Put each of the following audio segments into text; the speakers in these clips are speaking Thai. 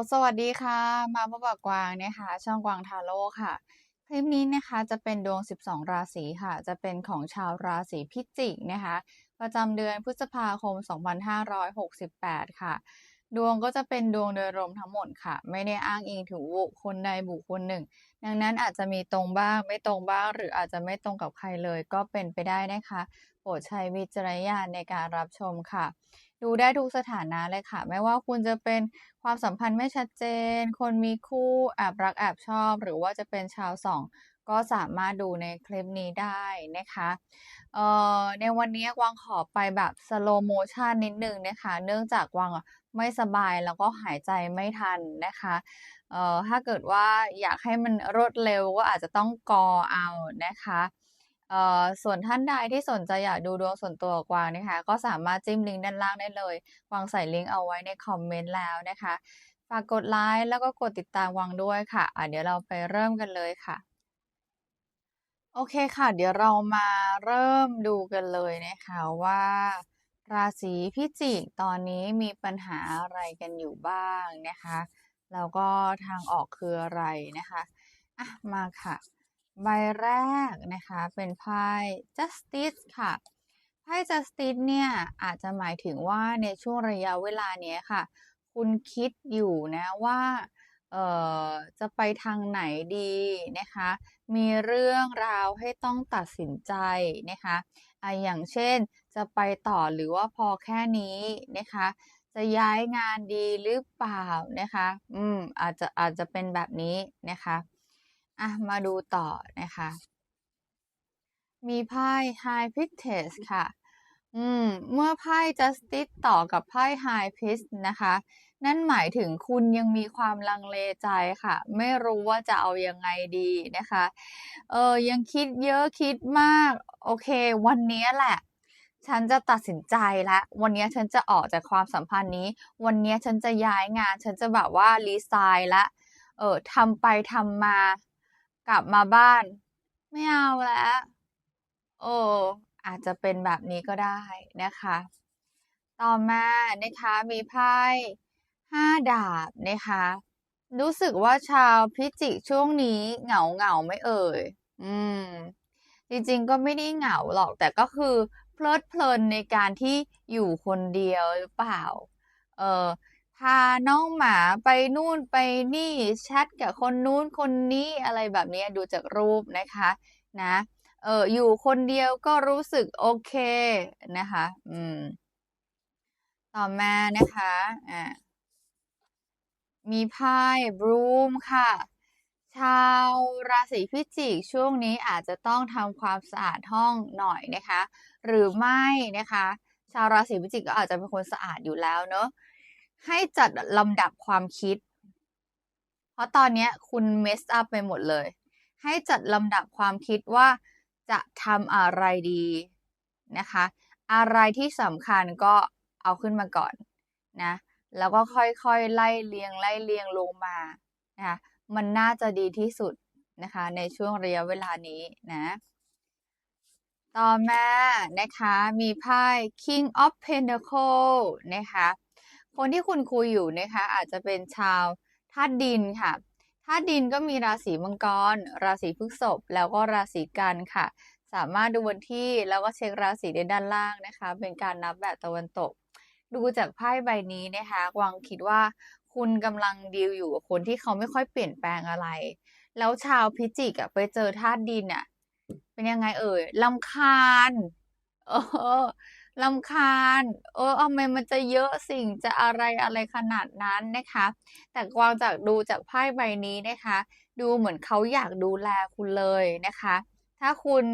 ลสวัสดีค่ะ มาพบกับกวางนะคะ ช่องกวางทาโร่ค่ะ คลิปนี้นะคะจะเป็นดวง 12 ราศีค่ะ จะเป็นของชาวราศีพิจิกนะคะ ประจำเดือนพฤษภาคม 2568 ค่ะ ดวงก็จะเป็นดวงโดยรวมทั้งหมดค่ะ ไม่ได้อ้างอิงถึงบุคคลใดบุคคลหนึ่ง ดังนั้นอาจจะมีตรงบ้างไม่ตรงบ้าง หรืออาจจะไม่ตรงกับใครเลย ก็เป็นไปได้นะคะ โปรดใช้วิจารณญาณในการรับชมค่ะ ดูได้ทุกสถานะเลยค่ะ ไม่ว่าคุณจะเป็นความสัมพันธ์ไม่ชัดเจน คนมีคู่แอบรักแอบชอบ หรือว่าจะเป็นชาวสองก็สามารถดูในคลิปนี้ได้นะคะเอ่อในวันนี้กวางขอไปแบบ slow motion นิดหนึ่งนะคะ เนื่องจากกวางไม่สบายแล้วก็หายใจไม่ทันนะคะเอ่อถ้าเกิดว่าอยากให้มันรวดเร็วก็อาจจะต้องกอเอานะคะ ส่วนท่านใดที่สนใจอยากดูดวงส่วนตัวกวางนะคะ ก็สามารถจิ้มลิงก์ด้านล่างได้เลยกวางใส่ลิงก์เอาไว้ในคอมเมนต์แล้วนะคะ ฝากกดไลค์แล้วก็กดติดตามวางด้วยค่ะะเดี๋ยวเราไปเริ่มกันเลยค่ะ โอเคค่ะ เดี๋ยวเรามาเริ่มดูกันเลยนะคะว่า ราศีพิจิกตอนนี้มีปัญหาอะไรกันอยู่บ้างนะคะ แล้วก็ทางออกคืออะไรนะคะอะมาค่ะ ใบแรกนะคะเป็นไพ่ justice ค่ะ ไพ่ justice เนี่ยอาจจะหมายถึงว่าในช่วงระยะเวลาเนี้ยค่ะ คุณคิดอยู่นะว่าเอ่อจะไปทางไหนดีนะคะ มีเรื่องราวให้ต้องตัดสินใจนะคะอะอย่างเช่นจะไปต่อหรือว่าพอแค่นี้นะคะ จะย้ายงานดีหรือเปล่านะคะ อืมอาจจะอาจจะเป็นแบบนี้นะคะ อะ มาดูต่อนะคะ มีไพ่ High Priestess ค่ะ อืม เมื่อไพ่ Justice ต่อกับไพ่ High Priest นะคะ นั่นหมายถึงคุณยังมีความลังเลใจค่ะ ไม่รู้ว่าจะเอายังไงดีนะคะ เออ ยังคิดเยอะคิดมาก โอเค วันนี้แหละฉันจะตัดสินใจแล้ววันนี้ฉันจะออกจากความสัมพันธ์นี้ วันนี้ฉันจะย้ายงาน ฉันจะแบบว่ารีไซน์ละ เออทำไปทำมา กลับมาบ้าน ไม่เอาแล้วเอออาจจะเป็นแบบนี้ก็ได้นะคะ ต่อมานะคะมีไพ่ห้าดาบนะคะ รู้สึกว่าชาวพิจิกช่วงนี้เหงาเหงาไม่เอ่ย อืม จริงๆก็ไม่ได้เหงาหรอก แต่ก็คือเพลิดเพลินในการที่อยู่คนเดียวหรือเปล่า เออ พาน้องหมาไปนู่นไปนี่แชทกับคนนู้นคนนี้อะไรแบบนี้ดูจากรูปนะคะนะเอออยู่คนเดียวก็รู้สึกโอเคนะคะ อืม ต่อมานะคะอ่ามีไพ่บรูมค่ะ ชาวราศีพิจิกช่วงนี้อาจจะต้องทำความสะอาดห้องหน่อยนะคะ หรือไม่นะคะ ชาวราศีพิจิกก็อาจจะเป็นคนสะอาดอยู่แล้วเนอะ ให้จัดลำดับความคิด เพราะตอนนี้คุณเมสอัพไปหมดเลย ให้จัดลำดับความคิดว่าจะทำอะไรดีนะคะ อะไรที่สำคัญก็เอาขึ้นมาก่อนนะ แล้วก็ค่อยๆไล่เรียงไล่เรียงลงมานะคะมันน่าจะดีที่สุดนะคะ ในช่วงระยะเวลานี้นะ ต่อมานะคะมีไพ่ King of Pentacle นะคะ คนที่คุณคุยอยู่นะคะอาจจะเป็นชาวธาตุดินค่ะธาตุดินก็มีราศีมังกร ราศีพฤษภแล้วก็ราศีกันค่ะ สามารถดูวันที่แล้วก็เช็คราศีในด้านล่างนะคะ เป็นการนับแบบตะวันตก ดูจากไพ่ใบนี้นะคะกวางคิดว่าคุณกำลังดีลอยู่กับคนที่เขาไม่ค่อยเปลี่ยนแปลงอะไร แล้วชาวพิจิกอะไปเจอธาตุดินอะเป็นยังไงเอ่ยลำคาญเออ ลำคาญ เออเอาไมมันจะเยอะสิ่งจะอะไรอะไรขนาดนั้นนะคะ แต่กวางจากดูจากไพ่ใบนี้นะคะ ดูเหมือนเขาอยากดูแลคุณเลยนะคะ ถ้าคุณ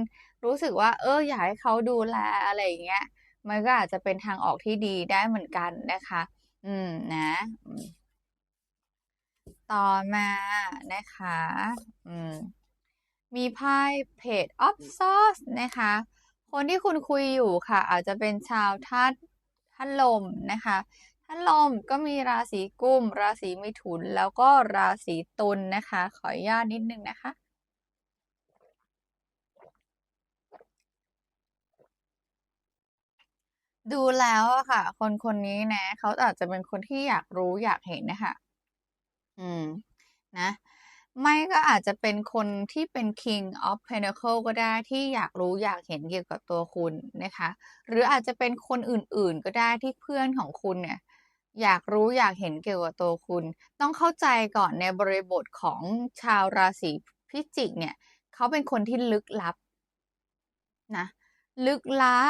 รู้สึกว่า เอออยากให้เขาดูแลอะไรอย่างเงี้ย มันก็อาจจะเป็นทางออกที่ดีได้เหมือนกันนะคะ อืมนะ ต่อมานะคะ อืม มีไพ่ Page of Swords นะคะ คนที่คุณคุยอยู่ค่ะ อาจจะเป็นชาวธาตุธาตุลมนะคะธาตุลมก็มีราศีกุม ราศีมิถุน แล้วก็ราศีตุลนะคะ ขออนุญาตนิดนึงนะคะดูแล้วอะค่ะ คนคนนี้นะเขาอาจจะเป็นคนที่อยากรู้อยากเห็นนะคะ อืม นะ ไม่ก็อาจจะเป็นคนที่เป็น King of Pentacle ก็ได้ที่อยากรู้อยากเห็นเกี่ยวกับตัวคุณนะคะ หรืออาจจะเป็นคนอื่นๆก็ได้ที่เพื่อนของคุณเนี่ยอยากรู้อยากเห็นเกี่ยวกับตัวคุณ ต้องเข้าใจก่อนในบริบทของชาวราศีพิจิกเนี่ยเขาเป็นคนที่ลึกลับนะลึกลั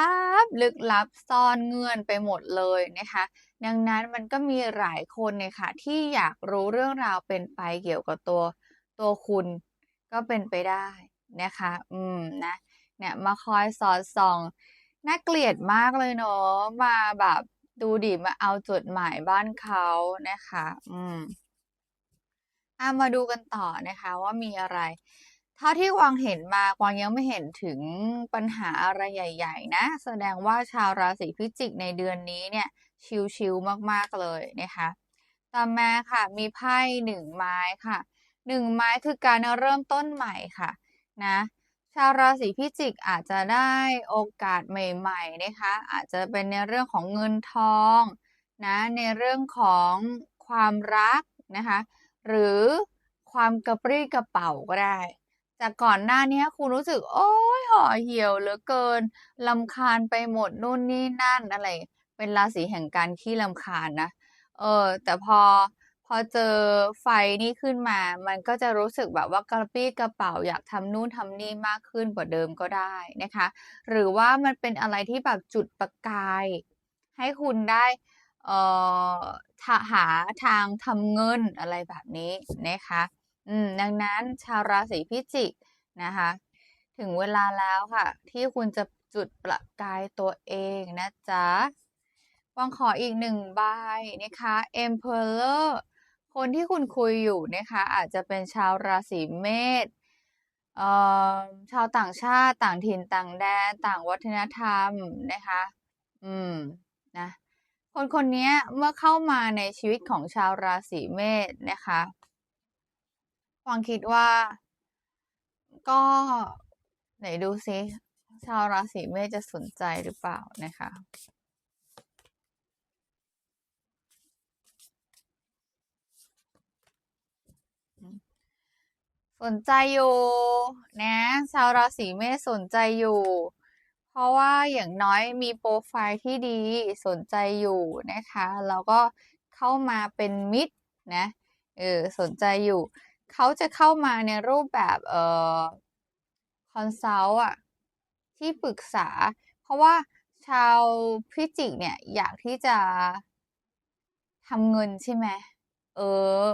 บ ลึกลับซ่อนเงื่อนไปหมดเลยนะคะ ดังนั้นมันก็มีหลายคนเนี่ยค่ะที่อยากรู้เรื่องราวเป็นไปเกี่ยวกับตัว ตัวคุณก็เป็นไปได้นะคะ อืมนะ เนี่ยมาคอยสอดส่อง น่าเกลียดมากเลยเนาะ มาแบบดูดิมาเอาจดหมายบ้านเขานะคะ อืมอะมาดูกันต่อนะคะ ว่ามีอะไร เท่าที่กวางเห็นมากวางยังไม่เห็นถึงปัญหาอะไรใหญ่ ๆ นะ แสดงว่าชาวราศีพิจิกในเดือนนี้เนี่ย ชิลๆมากๆเลยนะคะต่อมาค่ะ มีไพ่หนึ่งไม้ค่ะ หนึ่งไม้คือการเริ่มต้นใหม่ค่ะนะชาวราศีพิจิกอาจจะได้โอกาสใหม่ๆนะคะอาจจะเป็นในเรื่องของเงินทองนะในเรื่องของความรักนะคะหรือความกระปรี้กระเป๋าก็ได้จากก่อนหน้านี้คุณรู้สึก โอ๊ยห่อเหี่ยวเหลือเกินรำคาญไปหมดนู่นนี่นั่นอะไร เป็นราศีแห่งการขี้รำคาญนะเออแต่พอพ อเจอไฟนี่ขึ้นมา มันก็จะรู้สึกแบบว่ากระปี้กระเป๋าอยากทำนู่นทำนี่มากขึ้นกว่าเดิมก็ได้นะคะ หรือว่ามันเป็นอะไรที่แบบจุดประกาย ให้คุณได้เอ่อทหาทางทำเงินอะไรแบบนี้นะคะอืมดังนั้นชาวราศีพิจิกนะคะ ถึงเวลาแล้วค่ะ ที่คุณจะจุดประกายตัวเองนะจ๊ะวางขออีกหนึ่งใบนะคะ Emperor คนที่คุณคุยอยู่นะคะอาจจะเป็นชาวราศีเมษชาวต่างชาติต่างถิ่นต่างแดนต่างวัฒนธรรมนะคะ อืมนะคนคนนี้เมื่อเข้ามาในชีวิตของชาวราศีเมษนะคะกวางคิดว่า ก็ไหนดูซิชาวราศีเมษจะสนใจหรือเปล่านะคะ สนใจอยู่นะ ชาวราศีเมษสนใจอยู่ เพราะว่าอย่างน้อยมีโพรไฟล์ที่ดีสนใจอยู่นะคะแล้วก็เข้ามาเป็นมิตรนะเออสนใจอยู่ เขาจะเข้ามาในรูปแบบเอ่อคอนซัลต์อะที่ปรึกษา เพราะว่าชาวพิจิกเนี่ยอยากที่จะทำเงินใช่ไหมเออ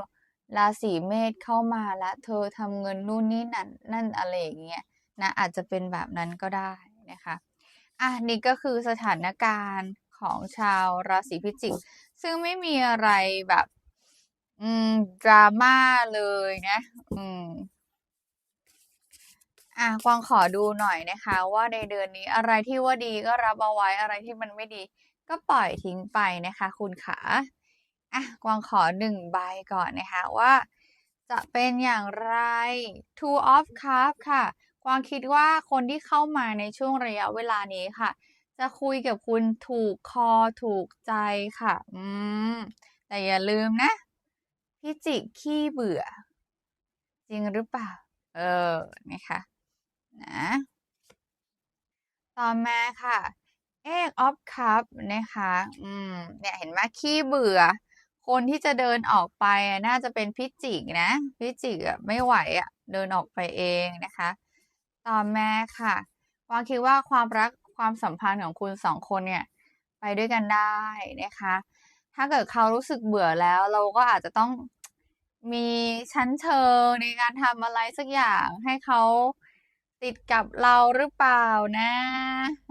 ราศีเมษเข้ามาแล้วเธอทำเงินนู่นนี่นั่นนั่นอะไรอย่างเงี้ยนะอาจจะเป็นแบบนั้นก็ได้นะคะอะนี่ก็คือสถานการณ์ของชาวราศีพิจิก ซึ่งไม่มีอะไรแบบ อืม drama เลยนะ อืมอะกวางขอดูหน่อยนะคะ ว่าในเดือนนี้อะไรที่ว่าดีก็รับเอาไว้อะไรที่มันไม่ดี ก็ปล่อยทิ้งไปนะคะ คุณขา อะกวางขอหนึ่งใบก่อนนะคะว่า จะเป็นอย่างไร Two of Cups ค่ะ กวางคิดว่าคนที่เข้ามาในช่วงระยะเวลานี้ค่ะ จะคุยกับคุณถูกคอถูกใจค่ะ อืม แต่อย่าลืมนะ พิจิกขี้เบื่อ จริงหรือเปล่า เออ นะคะนะต่อมาค่ะ Eight of Cups นะคะ อืม เนี่ยเห็นไหมขี้เบื่อ คนที่จะเดินออกไปน่าจะเป็นพิจิกนะ พิจิกอะไม่ไหวอะเดินออกไปเองนะคะ ต่อมาค่ะวางคิดว่าความรักความสัมพันธ์ของคุณสองคนเนี่ยไปด้วยกันได้นะคะ ถ้าเกิดเขารู้สึกเบื่อแล้ว เราก็อาจจะต้องมีชั้นเชิงในการทำอะไรสักอย่างให้เขาติดกับเราหรือเปล่านะ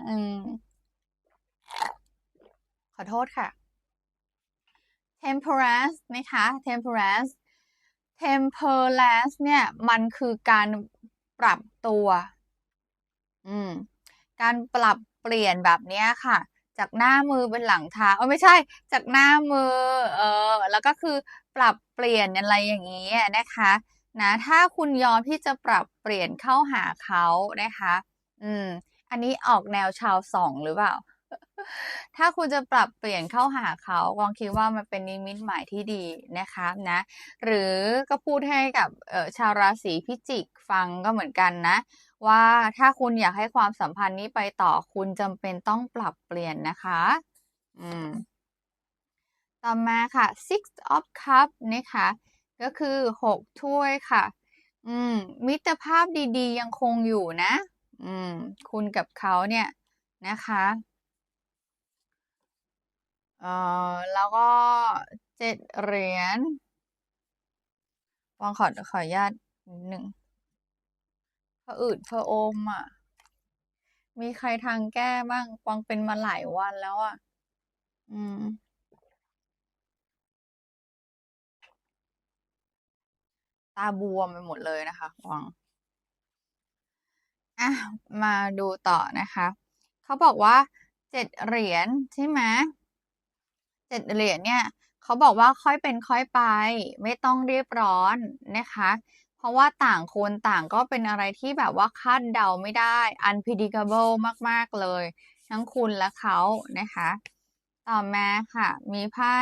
อืม ขอโทษค่ะ Temperance นะคะ Temperance Temperance เนี่ยมันคือการปรับตัว อืม การปรับเปลี่ยนแบบเนี้ยค่ะ จากหน้ามือเป็นหลังเท้าเอ๊ยไม่ใช่ จากหน้ามือ เออ แล้วก็คือปรับเปลี่ยนอะไรอย่างงี้นะคะ นะ ถ้าคุณยอมที่จะปรับเปลี่ยนเข้าหาเขานะคะ อืม อันนี้ออกแนวชาว2หรือเปล่า ถ้าคุณจะปรับเปลี่ยนเข้าหาเขากวางคิดว่ามันเป็นนิมิตหมายที่ดีนะคะนะ หรือก็พูดให้กับชาวราศีพิจิกฟังก็เหมือนกันนะ ว่าถ้าคุณอยากให้ความสัมพันธ์นี้ไปต่อคุณจำเป็นต้องปรับเปลี่ยนนะคะ อืม ต่อมาค่ะ six of cup นะคะ ก็คือหกถ้วยค่ะ อืม มิตรภาพดีๆ ยังคงอยู่นะ อืม คุณกับเขาเนี่ยนะคะ เอ่อแล้วก็เจ็ดเหรียญวางขอขออนุญาตนิดหนึ่งพออืดพออมอะ มีใครทางแก้บ้างกวางเป็นมาหลายวันแล้วอะ อืม ตาบวมไปหมดเลยนะคะกวางอะ มาดูต่อนะคะ เขาบอกว่าเจ็ดเหรียญใช่ไหม เจ็ดเหรียญเนี่ยเขาบอกว่าค่อยเป็นค่อยไป ไม่ต้องรีบร้อนนะคะ เพราะว่าต่างคนต่างก็เป็นอะไรที่แบบว่าคาดเดาไม่ได้ unpredictable มาก ๆ เลย ทั้งคุณและเขานะคะ ต่อมาค่ะ มีไพ่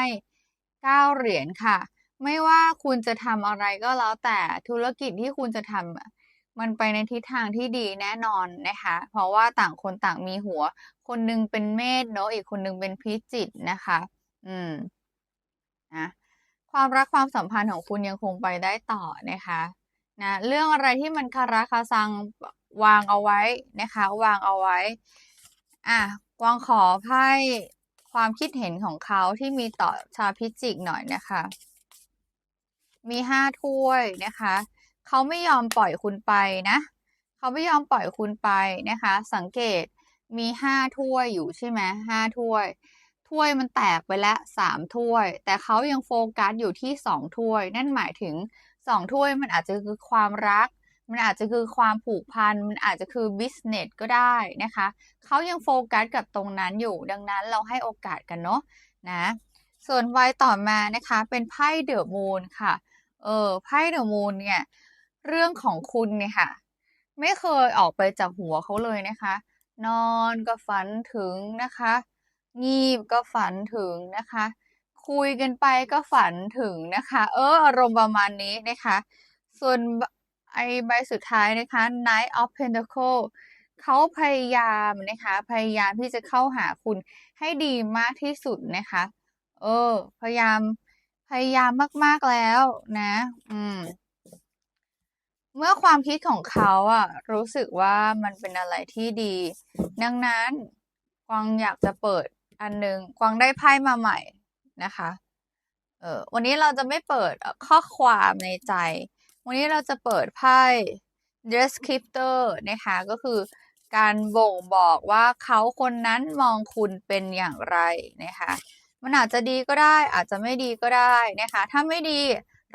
เก้าเหรียญค่ะ ไม่ว่าคุณจะทำอะไรก็แล้วแต่ธุรกิจที่คุณจะทำมันไปในทิศทางที่ดีแน่นอนนะคะ เพราะว่าต่างคนต่างมีหัว คนหนึงเป็นเมษเนอะอีกคนหนึงเป็นพิจิกนะคะ อืมนะความรักความสัมพันธ์ของคุณยังคงไปได้ต่อนะคะนะเรื่องอะไรที่มันคาราคาซังวางเอาไว้นะคะ วางเอาไว้ อะกวางขอไพ่ความคิดเห็นของเขาที่มีต่อชาวพิจิกหน่อยนะคะ มีห้าถ้วยนะคะ เขาไม่ยอมปล่อยคุณไปนะ เขาไม่ยอมปล่อยคุณไปนะคะ สังเกตมีห้าถ้วยอยู่ใช่ไหมห้าถ้วย ถ้วยมันแตกไปแล้วสามถ้วย แต่เขายังโฟกัสอยู่ที่สองถ้วย นั่นหมายถึงสองถ้วยมันอาจจะคือความรัก มันอาจจะคือความผูกพัน มันอาจจะคือ business ก็ได้นะคะ เขายังโฟกัสกับตรงนั้นอยู่ ดังนั้นเราให้โอกาสกันเนาะนะ ส่วนไวยต่อมานะคะเป็นไพ่เดอะมูนค่ะ เออไพ่เดอะมูนเนี่ยเรื่องของคุณเนี่ยค่ะ ไม่เคยออกไปจากหัวเขาเลยนะคะ นอนก็ฝันถึงนะคะ งีบก็ฝันถึงนะคะ คุยกันไปก็ฝันถึงนะคะ เอออารมณ์ประมาณนี้นะคะ ส่วนไอใบสุดท้ายนะคะ Knight of Pentacle เขาพยายามนะคะ พยายามที่จะเข้าหาคุณให้ดีมากที่สุดนะคะ เออ พยายามพยายามมากๆแล้วนะ อืม เมื่อความคิดของเขาอะรู้สึกว่ามันเป็นอะไรที่ดี ดังนั้นกวางอยากจะเปิด อันหนึ่งกวางได้ไพ่มาใหม่นะคะ เออวันนี้เราจะไม่เปิดข้อความในใจ วันนี้เราจะเปิดไพ่ descriptor นะคะ ก็คือการบ่งบอกว่าเขาคนนั้นมองคุณเป็นอย่างไรนะคะ มันอาจจะดีก็ได้อาจจะไม่ดีก็ได้นะคะ ถ้าไม่ดี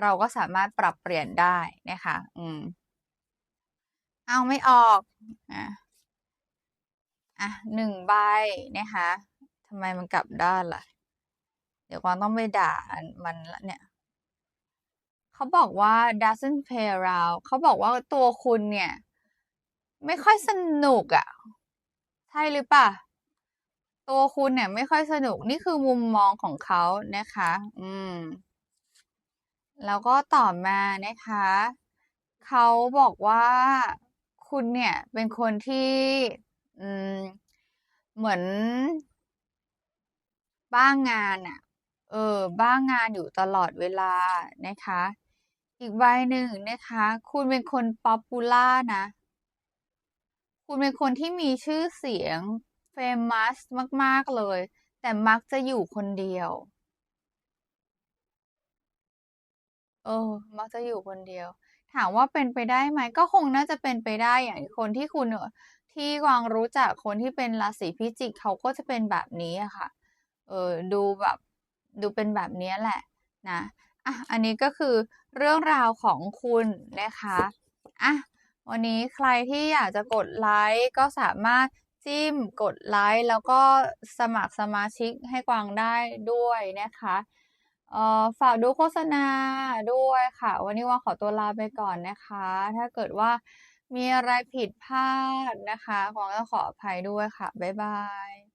เราก็สามารถปรับเปลี่ยนได้นะคะ อืม เอาไม่ออก อะ อะหนึ่งใบนะคะ ทำไมมันกลับด้านล่ะ เดี๋ยวกวางต้องไปด่ามันละเนี่ย เขาบอกว่า doesn't play around เขาบอกว่าตัวคุณเนี่ย ไม่ค่อยสนุกอะ่ะ ใช่หรือปล่าตัวคุณเนี่ย ไม่ค่อยสนุกนี่คือมุมมองของเขานะคะ อืม แล้วก็ต่อมานะคะ เขาบอกว่าคุณเนี่ย เป็นคนที่ อืม เหมือน บ้างงานอะเออ บ้างงานอยู่ตลอดเวลานะคะ อีกใบหนึ่งนะคะ คุณเป็นคนป๊อปปูล่านะ คุณเป็นคนที่มีชื่อเสียงเฟมัสมาก ๆ เลย แต่มักจะอยู่คนเดียว เออ มักจะอยู่คนเดียว ถามว่าเป็นไปได้ไหม ก็คงน่าจะเป็นไปได้อย่างคนที่คุณเอ่อที่กวางรู้จักคนที่เป็นราศีพิจิกเขาก็จะเป็นแบบนี้อะค่ะ เออดูแบบดูเป็นแบบนี้แหละนะอะอันนี้ก็คือเรื่องราวของคุณนะคะอะวันนี้ใครที่อยากจะกดไลค์ก็สามารถจิ้มกดไลค์แล้วก็สมัครสมาชิกให้กวางได้ด้วยนะคะเอ่อฝากดูโฆษณาด้วยค่ะ วันนี้กวางขอตัวลาไปก่อนนะคะ ถ้าเกิดว่ามีอะไรผิดพลาดนะคะกวางก็ขออภัยด้วยค่ะ บ๊ายบาย